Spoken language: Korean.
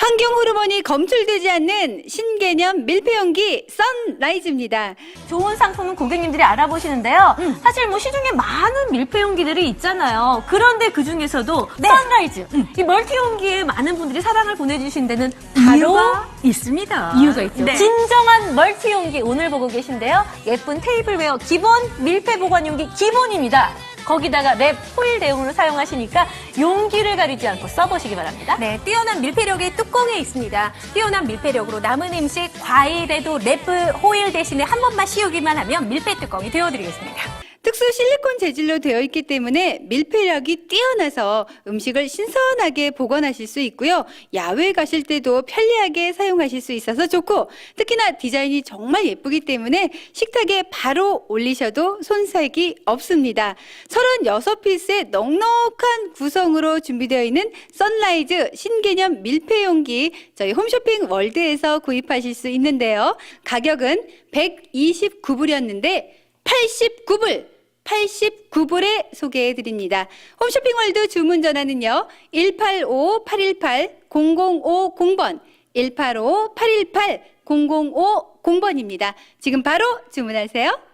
환경 호르몬이 검출되지 않는 신개념 밀폐용기 선라이즈입니다. 좋은 상품은 고객님들이 알아보시는데요. 사실 뭐 시중에 많은 밀폐용기들이 있잖아요. 그런데 그 중에서도 선라이즈, 이 멀티용기에 많은 분들이 사랑을 보내주신 데는 바로 이유가 있습니다. 이유가 있죠. 네. 진정한 멀티용기 오늘 보고 계신데요. 예쁜 테이블웨어 기본, 밀폐 보관용기 기본입니다. 거기다가 랩 호일 대용으로 사용하시니까 용기를 가리지 않고 써보시기 바랍니다. 네, 뛰어난 밀폐력이 뚜껑에 있습니다. 뛰어난 밀폐력으로 남은 음식, 과일에도 랩 호일 대신에 한 번만 씌우기만 하면 밀폐 뚜껑이 되어드리겠습니다. 특수 실리콘 재질로 되어 있기 때문에 밀폐력이 뛰어나서 음식을 신선하게 보관하실 수 있고요. 야외 가실 때도 편리하게 사용하실 수 있어서 좋고 특히나 디자인이 정말 예쁘기 때문에 식탁에 바로 올리셔도 손색이 없습니다. 36피스의 넉넉한 구성으로 준비되어 있는 선라이즈 신개념 밀폐용기 저희 홈쇼핑 월드에서 구입하실 수 있는데요. 가격은 129불이었는데 89불 89불에 소개해 드립니다. 홈쇼핑 월드 주문 전화는요. 185-818-0050번 185-818-0050번입니다. 지금 바로 주문하세요.